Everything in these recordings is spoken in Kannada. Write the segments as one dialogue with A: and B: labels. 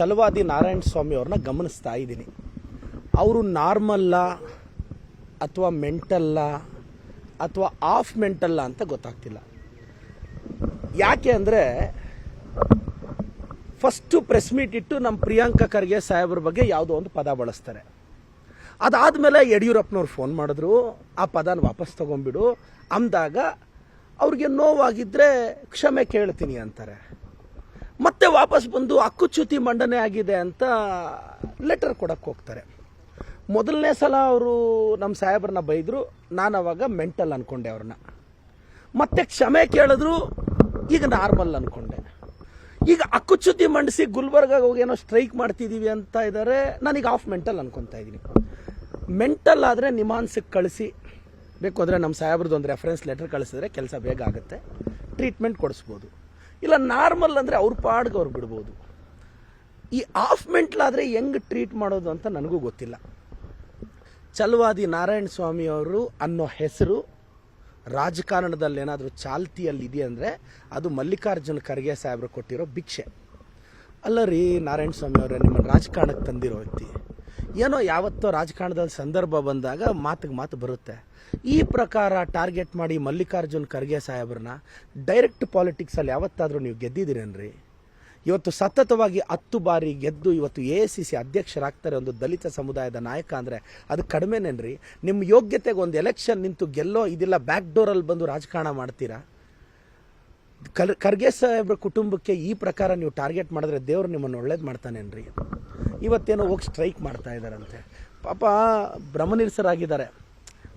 A: ಛಲವಾದಿ ನಾರಾಯಣ ಸ್ವಾಮಿ ಅವ್ರನ್ನ ಗಮನಿಸ್ತಾ ಇದ್ದೀನಿ. ಅವರು ನಾರ್ಮಲ್ಲ ಅಥವಾ ಮೆಂಟಲ್ಲ ಅಥವಾ ಆಫ್ ಮೆಂಟಲ್ಲ ಅಂತ ಗೊತ್ತಾಗ್ತಿಲ್ಲ. ಯಾಕೆ ಅಂದರೆ ಫಸ್ಟು ಪ್ರೆಸ್ ಮೀಟ್ ಇಟ್ಟು ನಮ್ಮ ಪ್ರಿಯಾಂಕಾ ಖರ್ಗೆ ಸಾಹೇಬ್ರ ಬಗ್ಗೆ ಯಾವುದೋ ಒಂದು ಪದ ಬಳಸ್ತಾರೆ. ಅದಾದಮೇಲೆ ಯಡಿಯೂರಪ್ಪನವ್ರು ಫೋನ್ ಮಾಡಿದ್ರು, ಆ ಪದನ ವಾಪಸ್ ತೊಗೊಂಬಿಡು ಅಂದಾಗ ಅವ್ರಿಗೆ ನೋವಾಗಿದ್ದರೆ ಕ್ಷಮೆ ಕೇಳ್ತೀನಿ ಅಂತಾರೆ. ಮತ್ತೆ ವಾಪಸ್ ಬಂದು ಅಕ್ಕುಚ್ಯುತಿ ಮಂಡನೆ ಆಗಿದೆ ಅಂತ ಲೆಟರ್ ಕೊಡಕ್ಕೆ ಹೋಗ್ತಾರೆ. ಮೊದಲನೇ ಸಲ ಅವರು ನಮ್ಮ ಸಾಹೇಬ್ರನ್ನ ಬೈದರು, ನಾನು ಅವಾಗ ಮೆಂಟಲ್ ಅಂದ್ಕೊಂಡೆ ಅವ್ರನ್ನ. ಮತ್ತೆ ಕ್ಷಮೆ ಕೇಳಿದ್ರು, ಈಗ ನಾರ್ಮಲ್ ಅಂದ್ಕೊಂಡೆ ಈಗ ಅಕ್ಕುಚ್ಯುತಿ ಮಂಡಿಸಿ ಗುಲ್ಬರ್ಗಾಗ ಹೋಗಿ ಏನೋ ಸ್ಟ್ರೈಕ್ ಮಾಡ್ತಿದ್ದೀವಿ ಅಂತ ಇದ್ದಾರೆ ನಾನೀಗ ಆಫ್ ಮೆಂಟಲ್ ಅನ್ಕೊತಾ ಇದ್ದೀನಿ ಮೆಂಟಲ್ ಆದರೆ ನಿಮಾನ್ಸಕ್ಕೆ ಕಳಿಸಿ. ಬೇಕು ಅಂದರೆ ನಮ್ಮ ಸಾಹೇಬ್ರದ್ದು ಒಂದು ರೆಫರೆನ್ಸ್ ಲೆಟರ್ ಕಳಿಸಿದ್ರೆ ಕೆಲಸ ಬೇಗ ಆಗುತ್ತೆ. ಟ್ರೀಟ್ಮೆಂಟ್ ಕೊಡಿಸ್ಬೋದು. ಇಲ್ಲ ನಾರ್ಮಲ್ ಅಂದರೆ ಅವ್ರ ಪಾಡ್ಗೆ ಅವ್ರು ಬಿಡ್ಬೋದು. ಈ ಆಫ್ ಮೆಂಟ್ಲಾದರೆ ಹೆಂಗೆ ಟ್ರೀಟ್ ಮಾಡೋದು ಅಂತ ನನಗೂ ಗೊತ್ತಿಲ್ಲ. ಚಲುವಾದಿ ನಾರಾಯಣ ಸ್ವಾಮಿ ಅವರು ಅನ್ನೋ ಹೆಸರು ರಾಜಕಾರಣದಲ್ಲಿ ಏನಾದರೂ ಚಾಲ್ತಿಯಲ್ಲಿ ಇದೆ ಅಂದರೆ ಅದು ಮಲ್ಲಿಕಾರ್ಜುನ ಖರ್ಗೆ ಸಾಹೇಬ್ರು ಕೊಟ್ಟಿರೋ ಭಿಕ್ಷೆ. ಅಲ್ಲ ರೀ, ನಾರಾಯಣ ಸ್ವಾಮಿ ಅವರೇ, ನಿಮ್ಮನ್ನು ರಾಜಕಾರಣಕ್ಕೆ ತಂದಿರೋ ವ್ಯಕ್ತಿ. ಏನೋ ಯಾವತ್ತೋ ರಾಜಕಾರಣದಲ್ಲಿ ಸಂದರ್ಭ ಬಂದಾಗ ಮಾತಿಗೆ ಮಾತು ಬರುತ್ತೆ. ಈ ಪ್ರಕಾರ ಟಾರ್ಗೆಟ್ ಮಾಡಿ ಮಲ್ಲಿಕಾರ್ಜುನ್ ಖರ್ಗೆ ಸಾಹೇಬ್ರನ್ನ ಡೈರೆಕ್ಟ್ ಪಾಲಿಟಿಕ್ಸಲ್ಲಿ ಯಾವತ್ತಾದರೂ ನೀವು ಗೆದ್ದಿದ್ದೀರೇನ್ರಿ? ಇವತ್ತು ಸತತವಾಗಿ ಹತ್ತು ಬಾರಿ ಗೆದ್ದು ಇವತ್ತು ಎ ಸಿ ಸಿ ಅಧ್ಯಕ್ಷರಾಗ್ತಾರೆ ಒಂದು ದಲಿತ ಸಮುದಾಯದ ನಾಯಕ ಅಂದರೆ ಅದು ಕಡಿಮೆನೇನ್ರಿ? ನಿಮ್ಮ ಯೋಗ್ಯತೆಗೆ ಒಂದು ಎಲೆಕ್ಷನ್ ನಿಂತು ಗೆಲ್ಲೋ ಇದಿಲ್ಲ ಬ್ಯಾಕ್ ಡೋರಲ್ಲಿ ಬಂದು ರಾಜಕಾರಣ ಮಾಡ್ತೀರಾ? ಕರ್ ಖರ್ಗೆ ಸಾಹೇಬ್ರ ಕುಟುಂಬಕ್ಕೆ ಈ ಪ್ರಕಾರ ನೀವು ಟಾರ್ಗೆಟ್ ಮಾಡಿದ್ರೆ ದೇವರು ನಿಮ್ಮನ್ನು ಒಳ್ಳೇದು ಮಾಡ್ತಾನೇನ್ರಿ? ಇವತ್ತೇನೋ ಹೋಗಿ ಸ್ಟ್ರೈಕ್ ಮಾಡ್ತಾ ಇದ್ದಾರಂತೆ. ಪಾಪ ಭ್ರಮನಿರ್ಸರಾಗಿದ್ದಾರೆ.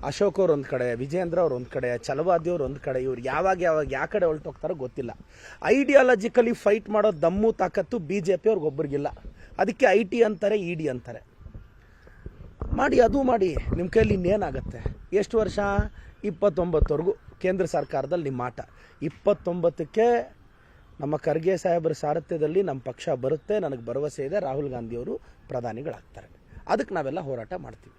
A: ಅಶೋಕ್ ಅವ್ರು ಒಂದು ಕಡೆ ವಿಜೇಂದ್ರ ಅವ್ರು ಒಂದು ಕಡೆ ಚಲವಾದಿ ಅವ್ರು ಒಂದು ಕಡೆ, ಇವ್ರು ಯಾವಾಗ ಯಾವಾಗ ಯಾವ ಕಡೆ ಹೊರಟೋಗ್ತಾರೋ ಗೊತ್ತಿಲ್ಲ. ಐಡಿಯಾಲಜಿಕಲಿ ಫೈಟ್ ಮಾಡೋ ದಮ್ಮು ತಾಕತ್ತು ಬಿ ಜೆ ಪಿ ಅವ್ರಿಗೊಬ್ಬರಿಗಿಲ್ಲ ಅದಕ್ಕೆ ಐ ಟಿ ಅಂತಾರೆ ಇ ಡಿ ಅಂತಾರೆ. ಮಾಡಿ, ಅದು ಮಾಡಿ ನಿಮ್ಮ ಕೈಯಲ್ಲಿ ಇನ್ನೇನಾಗತ್ತೆ? ಎಷ್ಟು ವರ್ಷ? ಇಪ್ಪತ್ತೊಂಬತ್ತವರೆಗೂ ಕೇಂದ್ರ ಸರ್ಕಾರದಲ್ಲಿ ನಿಮ್ಮ ಆಟ. ಇಪ್ಪತ್ತೊಂಬತ್ತಕ್ಕೆ ನಮ್ಮ ಖರ್ಗೆ ಸಾಹೇಬರ ಸಾರಥ್ಯದಲ್ಲಿ ನಮ್ಮ ಪಕ್ಷ ಬರುತ್ತೆ ನನಗೆ ಭರವಸೆ ಇದೆ ರಾಹುಲ್ ಗಾಂಧಿಯವರು ಪ್ರಧಾನಿಗಳಾಗ್ತಾರೆ. ಅದಕ್ಕೆ ನಾವೆಲ್ಲ ಹೋರಾಟ ಮಾಡ್ತೀವಿ.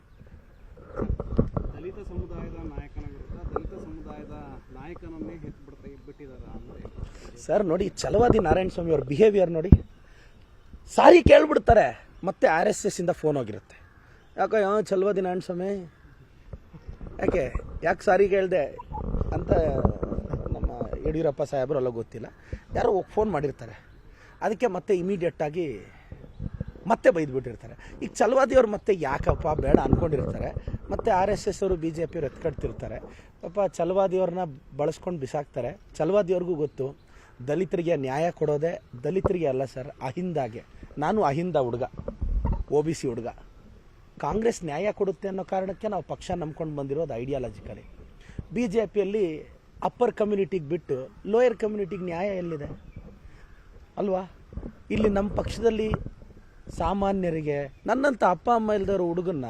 B: ದಲಿತ ಸಮುದಾಯದ ನಾಯಕನ ವಿರುದ್ಧ ದಲಿತ ಸಮುದಾಯದ ನಾಯಕನನ್ನೇ ಬಿಟ್ಟಿದ್ದಾರೆ
A: ಸರ್ ನೋಡಿ ಚಲವಾದಿ ನಾರಾಯಣ ಸ್ವಾಮಿ ಅವ್ರ ಬಿಹೇವಿಯರ್ ನೋಡಿ. ಸಾರಿ ಕೇಳ್ಬಿಡ್ತಾರೆ ಮತ್ತೆ ಆರ್ ಎಸ್ ಎಸ್ ಇಂದ ಫೋನ್ ಹೋಗಿರುತ್ತೆ. ಯಾಕೋ ಯಾವ ಛಲವಾದಿ ನಾರಾಯಣ ಸ್ವಾಮಿ? ಯಾಕೆ ಯಾಕೆ ಸಾರಿ ಕೇಳಿದೆ? ಅಂತ ನಮ್ಮ ಯಡಿಯೂರಪ್ಪ ಸಾಹೇಬರು ಅಲ್ಲ ಗೊತ್ತಿಲ್ಲ. ಯಾರೋ ಫೋನ್ ಮಾಡಿರ್ತಾರೆ. ಅದಕ್ಕೆ ಮತ್ತೆ ಇಮಿಡಿಯೇಟಾಗಿ ಮತ್ತೆ ಬೈದ್ಬಿಟ್ಟಿರ್ತಾರೆ. ಈಗ ಛಲವಾದಿಯವ್ರು ಮತ್ತೆ ಯಾಕಪ್ಪ ಬೇಡ ಅಂದ್ಕೊಂಡಿರ್ತಾರೆ ಮತ್ತೆ ಆರ್ ಎಸ್ ಎಸ್ ಅವರು ಬಿ ಜೆ ಪಿಯವ್ರು ಎತ್ಕಡ್ತಿರ್ತಾರೆ. ಪಾಪ ಚಲವಾದಿಯವ್ರನ್ನ ಬಳಸ್ಕೊಂಡು ಬಿಸಾಕ್ತಾರೆ. ಚಲವಾದಿಯವ್ರಿಗೂ ಗೊತ್ತು, ದಲಿತರಿಗೆ ನ್ಯಾಯ ಕೊಡೋದೆ ದಲಿತರಿಗೆ ಅಲ್ಲ ಸರ್, ಅಹಿಂದಾಗೆ. ನಾನು ಅಹಿಂದ ಹುಡುಗ ಒ ಬಿ ಸಿ ಹುಡುಗ. ಕಾಂಗ್ರೆಸ್ ನ್ಯಾಯ ಕೊಡುತ್ತೆ ಅನ್ನೋ ಕಾರಣಕ್ಕೆ ನಾವು ಪಕ್ಷ ನಂಬ್ಕೊಂಡು ಬಂದಿರೋದು ಐಡಿಯಾಲಜಿಕಲಿ ಬಿ ಜೆ ಪಿಯಲ್ಲಿ ಅಪ್ಪರ್ ಕಮ್ಯುನಿಟಿಗೆ ಬಿಟ್ಟು ಲೋಯರ್ ಕಮ್ಯುನಿಟಿಗೆ ನ್ಯಾಯ ಎಲ್ಲಿದೆ? ಅಲ್ವಾ? ಇಲ್ಲಿ ನಮ್ಮ ಪಕ್ಷದಲ್ಲಿ ಸಾಮಾನ್ಯರಿಗೆ ನನ್ನಂಥ ಅಪ್ಪ, ಅಮ್ಮ ಇಲ್ದವ್ರ ಹುಡುಗನ್ನ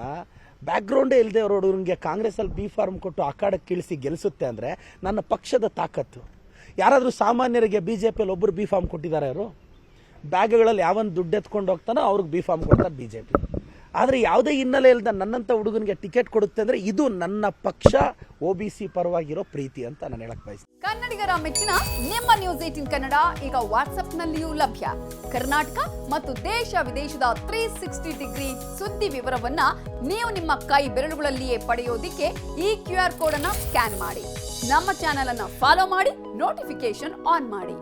A: ಬ್ಯಾಕ್ಗ್ರೌಂಡೇ ಇಲ್ಲದೆ ಅವ್ರ ಹುಡುಗನಿಗೆ ಕಾಂಗ್ರೆಸ್ಸಲ್ಲಿ ಬಿ ಫಾರ್ಮ್ ಕೊಟ್ಟು ಅಖಾಡಕ್ಕೆ ಕಳಿಸಿ ಗೆಲ್ಲಿಸುತ್ತೆ ಅಂದರೆ ನನ್ನ ಪಕ್ಷದ ತಾಕತ್ತು. ಯಾರಾದರೂ ಸಾಮಾನ್ಯರಿಗೆ ಬಿ ಜೆ ಪಿಯಲ್ಲಿ ಒಬ್ಬರು ಬಿ ಫಾರ್ಮ್ ಕೊಟ್ಟಿದ್ದಾರೆ ಅವರು ಬ್ಯಾಗ್ಗಳಲ್ಲಿ ಯಾವೊಂದು ದುಡ್ಡು ಎತ್ಕೊಂಡು ಹೋಗ್ತಾನೋ ಅವ್ರಿಗೆ ಬಿ ಫಾರ್ಮ್ ಕೊಡ್ತಾರೆ ಬಿ ಜೆ ಪಿ ಆದರೆ ಯಾವುದೇ ಹಿನ್ನೆಲೆ ಇಲ್ಲದ ನನ್ನಂಥ ಹುಡುಗನಿಗೆ ಟಿಕೆಟ್ ಕೊಡುತ್ತೆ ಅಂದರೆ ಇದು ನನ್ನ ಪಕ್ಷ ಒ ಬಿ ಸಿ ಪರವಾಗಿರೋ ಪ್ರೀತಿ ಅಂತ ನಾನು ಹೇಳಕ್ ಬಯಸ್ತೀನಿ.
C: ಕನ್ನಡಿಗರ ಮೆಚ್ಚಿನ ನಿಮ್ಮ ನ್ಯೂಸ್ ಏಟಿನ್ ಕನ್ನಡ ಈಗ ವಾಟ್ಸ್ಆಪ್ನಲ್ಲಿಯೂ ಲಭ್ಯ. ಕರ್ನಾಟಕ ಮತ್ತು ದೇಶ ವಿದೇಶದ ತ್ರೀ ಸಿಕ್ಸ್ಟಿ ಡಿಗ್ರಿ ಸುದ್ದಿ ವಿವರವನ್ನ ನೀವು ನಿಮ್ಮ ಕೈ ಬೆರಳುಗಳಲ್ಲಿಯೇ ಪಡೆಯೋದಿಕ್ಕೆ ಈ ಕ್ಯೂ ಆರ್ ಕೋಡ್ ಅನ್ನ ಸ್ಕ್ಯಾನ್ ಮಾಡಿ. ನಮ್ಮ ಚಾನೆಲ್ ಅನ್ನ ಫಾಲೋ ಮಾಡಿ ನೋಟಿಫಿಕೇಶನ್ ಆನ್ ಮಾಡಿ.